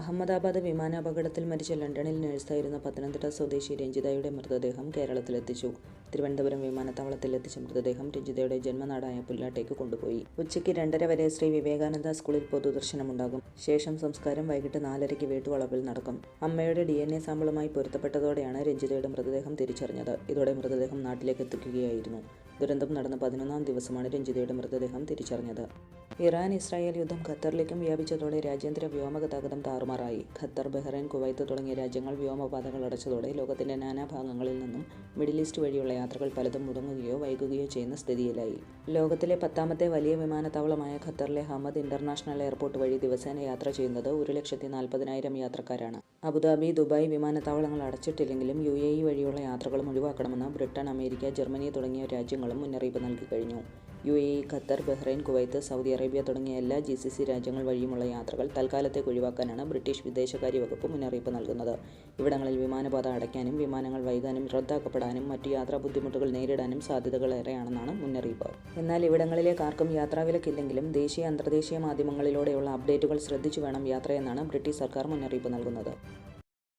അഹമ്മദാബാദ് വിമാനാപകടത്തിൽ മരിച്ച ലണ്ടനിൽ നഴ്സായിരുന്ന പത്തനംതിട്ട സ്വദേശി രഞ്ജിതയുടെ മൃതദേഹം കേരളത്തിലെത്തിച്ചു. തിരുവനന്തപുരം വിമാനത്താവളത്തിൽ എത്തിച്ച മൃതദേഹം രഞ്ജിതയുടെ ജന്മനാടായ പുല്ലാട്ടേക്ക് കൊണ്ടുപോയി. ഉച്ചയ്ക്ക് രണ്ടര വരെ ശ്രീ വിവേകാനന്ദ സ്കൂളിൽ പൊതുദർശനമുണ്ടാകും. ശേഷം സംസ്കാരം വൈകിട്ട് നാലരയ്ക്ക് വീട്ടുവളപ്പിൽ നടക്കും. അമ്മയുടെ ഡി എൻ എ സാമ്പിളുമായി പൊരുത്തപ്പെട്ടതോടെയാണ് രഞ്ജിതയുടെ മൃതദേഹം തിരിച്ചറിഞ്ഞത്. ഇതോടെ മൃതദേഹം നാട്ടിലേക്ക് എത്തിക്കുകയായിരുന്നു. ദുരന്തം നടന്ന പതിനൊന്നാം ദിവസമാണ് രഞ്ജിതയുടെ മൃതദേഹം തിരിച്ചറിഞ്ഞത്. ഇറാൻ ഇസ്രായേൽ യുദ്ധം ഖത്തറിലേക്കും വ്യാപിച്ചതോടെ രാജ്യാന്തര വ്യോമ ഗതാഗതം താറുമാറായി. ഖത്തർ ബഹ്റൈൻ കുവൈത്ത് തുടങ്ങിയ രാജ്യങ്ങൾ വ്യോമപാതകൾ അടച്ചതോടെ ലോകത്തിന്റെ നാനാഭാഗങ്ങളിൽ നിന്നും മിഡിൽ ഈസ്റ്റ് വഴിയുള്ള യാത്രകൾ പലതും മുടങ്ങുകയോ വൈകുകയോ ചെയ്യുന്ന സ്ഥിതിയിലായി. ലോകത്തിലെ പത്താമത്തെ വലിയ വിമാനത്താവളമായ ഖത്തറിലെ ഹമദ് ഇന്റർനാഷണൽ എയർപോർട്ട് വഴി ദിവസേന യാത്ര ചെയ്യുന്നത് ഒരു ലക്ഷത്തി നാൽപ്പതിനായിരം യാത്രക്കാരാണ്. അബുദാബി ദുബായ് വിമാനത്താവളങ്ങൾ അടച്ചിട്ടില്ലെങ്കിലും യു എ ഇ വഴിയുള്ള യാത്രകളും ഒഴിവാക്കണമെന്ന് ബ്രിട്ടൻ അമേരിക്ക ജർമ്മനി തുടങ്ങിയ രാജ്യങ്ങളും മുന്നറിയിപ്പ് നൽകി കഴിഞ്ഞു. U A E Qatar Bahrain Kuwait Saudi Arabia തുടങ്ങിയ എല്ലാ ജി സി സി രാജ്യങ്ങൾ വഴിയുമുള്ള യാത്രകൾ തൽക്കാലത്തേക്ക് ഒഴിവാക്കാനാണ് ബ്രിട്ടീഷ് വിദേശകാര്യ വകുപ്പ് മുന്നറിയിപ്പ് നൽകുന്നത്. ഇവിടങ്ങളിൽ വിമാനപാത അടയ്ക്കാനും വിമാനങ്ങൾ വൈകാനും റദ്ദാക്കപ്പെടാനും മറ്റ് യാത്രാ ബുദ്ധിമുട്ടുകൾ നേരിടാനും സാധ്യതകളേറെയാണെന്നാണ് മുന്നറിയിപ്പ്. എന്നാൽ ഇവിടങ്ങളിലേക്ക് ആർക്കും യാത്രാവിലക്കില്ലെങ്കിലും ദേശീയ അന്തർദേശീയ മാധ്യമങ്ങളിലൂടെയുള്ള അപ്ഡേറ്റുകൾ ശ്രദ്ധിച്ചു വേണം യാത്രയെന്നാണ് ബ്രിട്ടീഷ് സർക്കാർ മുന്നറിയിപ്പ് നൽകുന്നത്.